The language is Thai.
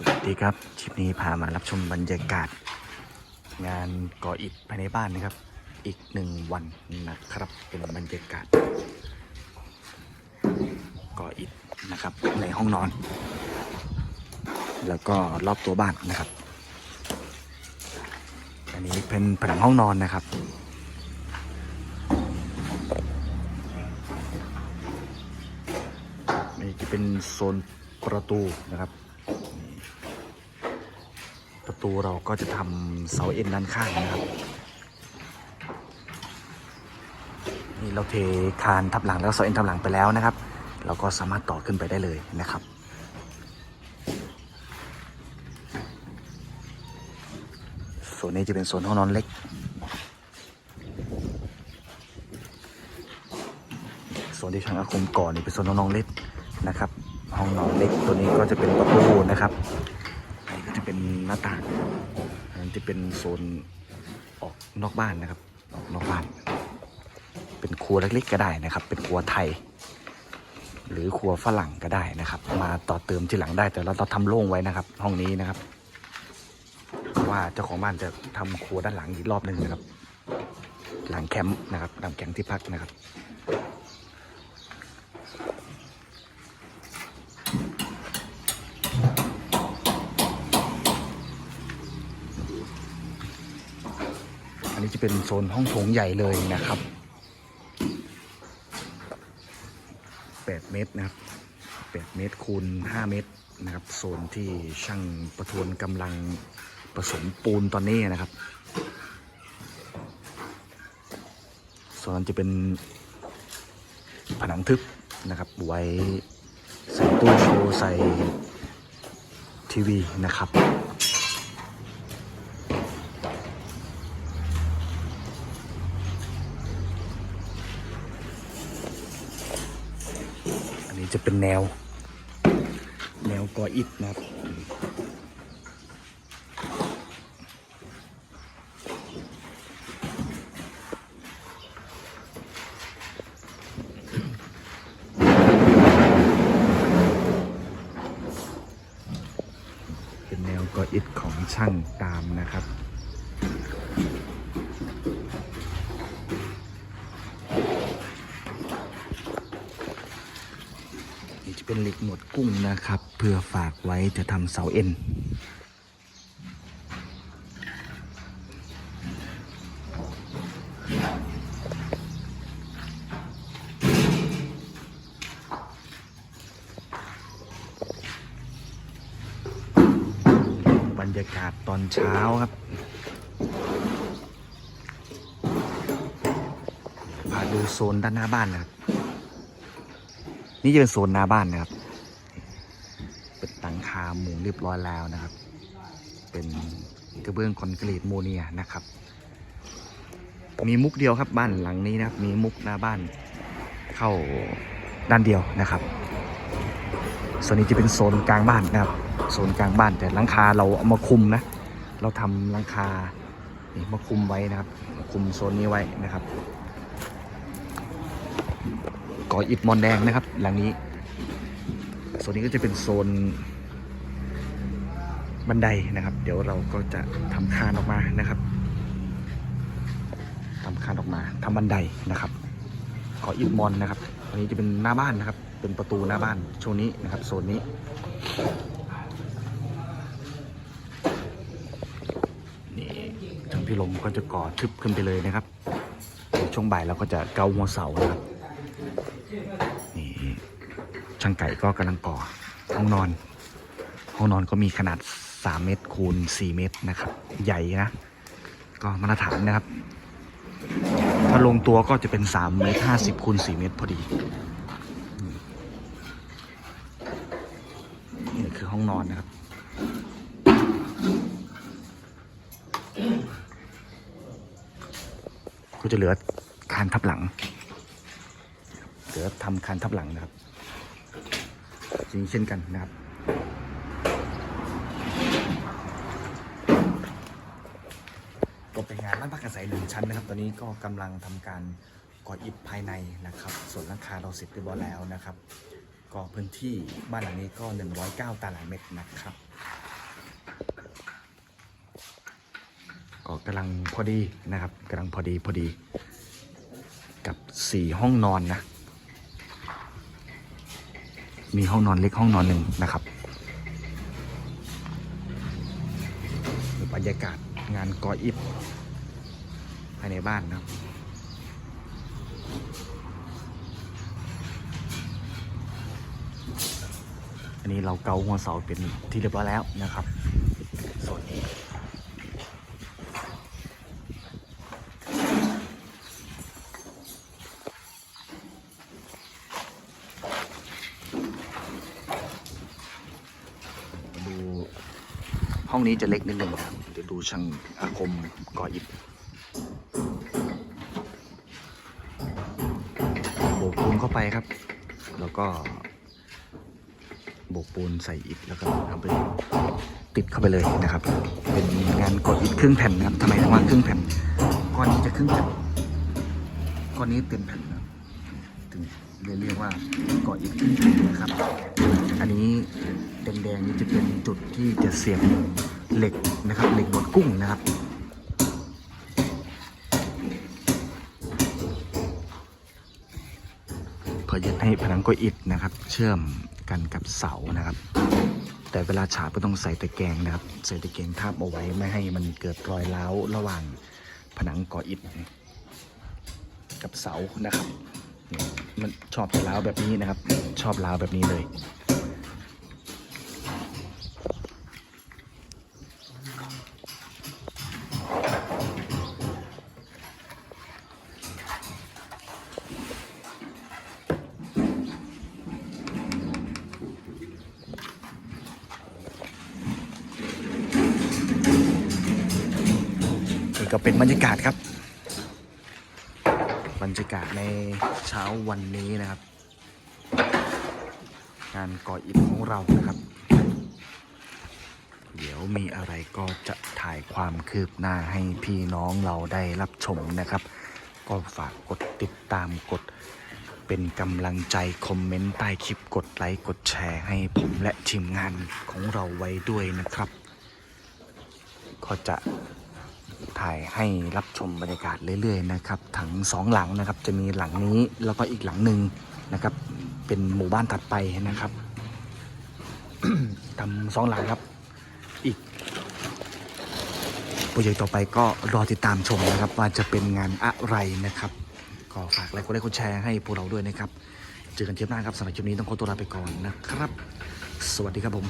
สวัสดีครับคลิปนี้พามารับชมบรรยากาศ งานก่ออิฐภายในบ้านนะครับ อีกหนึ่งวันนะครับเป็นบรรยากาศ ก่ออิฐนะครับในห้องนอน แล้วก็รอบตัวบ้านนะครับ อันนี้เป็นผนังห้องนอนนะครับนี่จะเป็นโซนประตูนะครับ ประตูเราก็จะทำเสาเอ็นด้านข้างนะครับ นี่เราเทคานทับหลังแล้วเสาเอ็นทับหลังไปแล้วนะครับ เราก็สามารถต่อขึ้นไปได้เลยนะครับส่วนนี้จะเป็นโซนห้องนอนเล็กส่วนที่ช่างอาคมก่อนนี่เป็นโซนห้องนอนเล็กนะครับ ห้องนอนเล็กตัวนี้ก็จะเป็นประตูนะครับ เป็นหน้าต่างอันนี้จะเป็นโซนออกนอกบ้านนะครับ ออกนอกบ้าน เป็นครัวเล็กๆก็ได้นะครับ เป็นครัวไทย หรือครัวฝรั่งก็ได้นะครับ มาต่อเติมที่หลังได้แต่เราต้องทำโล่งไว้นะครับ ห้องนี้นะครับเพราะว่าเจ้าของบ้านจะทำครัวด้านหลังอีกรอบหนึ่งนะครับ หลังแคมป์นะครับหลังแคมป์ที่พักนะครับ อันนี้จะเป็นโซนห้องโถงใหญ่เลยนะครับ8เมตรนะครับ8เมตรคูณ5เมตรนะครับ โซนที่ช่างประทวนกำลังผสมปูนตอนนี้นะครับโซนนั้นจะเป็นผนังทึบนะครับไว้ใส่ตู้โชว์ใส่ทีวีนะครับ จะเป็นแนว แนวกออิฐนะครับเป็นแนวกออิฐของช่างตามนะครับ นี่จะ เป็นเหล็กหนวดกุ้งนะครับ เพื่อฝากไว้จะทำเสาเอ็นบรรยากาศตอนเช้าครับพาดูโซนด้านหน้าบ้านนะครับ นี่จะเป็นโซนหน้าบ้านนะครับ เป็นตังคาหมุงเรียบร้อยแล้วนะครับ เป็นกระเบื้องคอนกรีตโมเนียนะครับ มีมุกเดียวครับบ้านหลังนี้นะครับ มีมุกหน้าบ้านเข้าด้านเดียวนะครับ ส่วนนี้จะเป็นโซนกลางบ้านนะครับ โซนกลางบ้านแต่หลังคาเราเอามาคุมนะ เราทำหลังคานี่มาคุมไว้นะครับ คุมโซนนี้ไว้นะครับ ก่ออิฐมอนแดงนะครับ หลังนี้โซนนี้ก็จะเป็นโซนบันไดนะครับ เดี๋ยวเราก็จะทำคานออกมานะครับทำคานออกมาทำบันไดนะครับก่ออิฐมอนนะครับ อันนี้จะเป็นหน้าบ้านนะครับ เป็นประตูหน้าบ้านช่วงนี้นะครับ โซนนี้นี่ทางพี่ลมก็จะก่อทึบขึ้นไปเลยนะครับช่วงบ่ายเราก็จะเกาหัวเสานะครับ นี่ช่างไก่ก็กำลังก่อห้องนอน ห้องนอนก็มีขนาด 3 เมตรคูณ 4 เมตรนะครับ ใหญ่นะ ก็มาตรฐานนะครับ ถ้าลงตัวก็จะเป็น 3 เมตร 50คูณ 4 เมตรพอดี นี่คือห้องนอนนะครับก็จะเหลือคานทับหลัง เดี๋ยวทำคานทับหลังนะครับจริงเช่นกันนะครับก็เป็นงานบ้านพักอาศัยหนึ่งชั้นนะครับ ตอนนี้ก็กำลังทำการก่ออิฐภายในนะครับ ส่วนหลังคาเราเสร็จเรียบร้อยแล้วนะครับ ก็พื้นที่บ้านหลังนี้ก็ 109 ตารางเมตรนะครับก็กำลังพอดีนะครับกำลังพอดีพอดีกับ 4 ห้องนอนนะ มีห้องนอนเล็กห้องนอนหนึ่งนะครับบรรยากาศงานกออิบภายในบ้านนะครับอันนี้เราเกาหัวเสาเป็นที่เรียบร้อยแล้วนะครับ ส่วนนี้ ดูห้ องนี้จะเล็กนิดหนึ่งครับเดี๋ยวดูช่างอาคมก่ออิฐโบกปูนเข้าไปครับ แล้วก็ โบกปูนใส่อิฐแล้วก็เอาไปติดเข้าไปเลยนะครับ เป็นงานกดอิฐครึ่งแผ่นนะครับทำไมถึงว่าครึ่งแผ่นก้อนนี้จะครึ่งแผ่นก้อนนี้เต็มแผ่นนะครับถึงเลยเรียกว่ากดอิฐครึ่งแผ่นนะครับ อันนี้แดงๆนี่จะเป็นจุดที่จะเสียบเหล็กนะครับ เหล็กบดกุ้งนะครับเพื่อจะให้ผนังโกอิฐนะครับ เชื่อมกันกับเสานะครับ แต่เวลาฉาบก็ต้องใส่ตะแกรงนะครับ ใส่ตะแกรงทับเอาไว้ไม่ให้มันเกิดรอยร้าวระหว่างผนังก่ออิฐกับเสานะครับ มันชอบจะร้าวแบบนี้นะครับ ชอบร้าวแบบนี้เลย นี่ก็เป็นบรรยากาศครับ บรรยากาศในเช้าวันนี้นะครับ งานก่ออิฐของเรานะครับ เดี๋ยวมีอะไรก็จะถ่ายความคืบหน้าให้พี่น้องเราได้รับชมนะครับ ก็ฝากกดติดตามกดเป็นกำลังใจคอมเมนต์ใต้คลิปกดไลค์กดแชร์ให้ผมและทีมงานของเราไว้ด้วยนะครับ ก็จะ ถ่ายให้รับชมบรรยากาศเรื่อยๆนะครับทั้งสองหลังนะครับจะมีหลังนี้แล้วก็อีกหลังหนึ่งนะครับ เป็นหมู่บ้านถัดไปนะครับทำสองหลังครับ อีกโปรเจกต์ต่อไปก็รอติดตามชมนะครับ ว่าจะเป็นงานอะไรนะครับ ก็ฝากไลค์กดไลค์กดแชร์ให้พวกเราด้วยนะครับ เจอกันเทปหน้าครับสำหรับคลิปนี้ต้องขอตัวลาไปก่อนนะครับ สวัสดีครับผม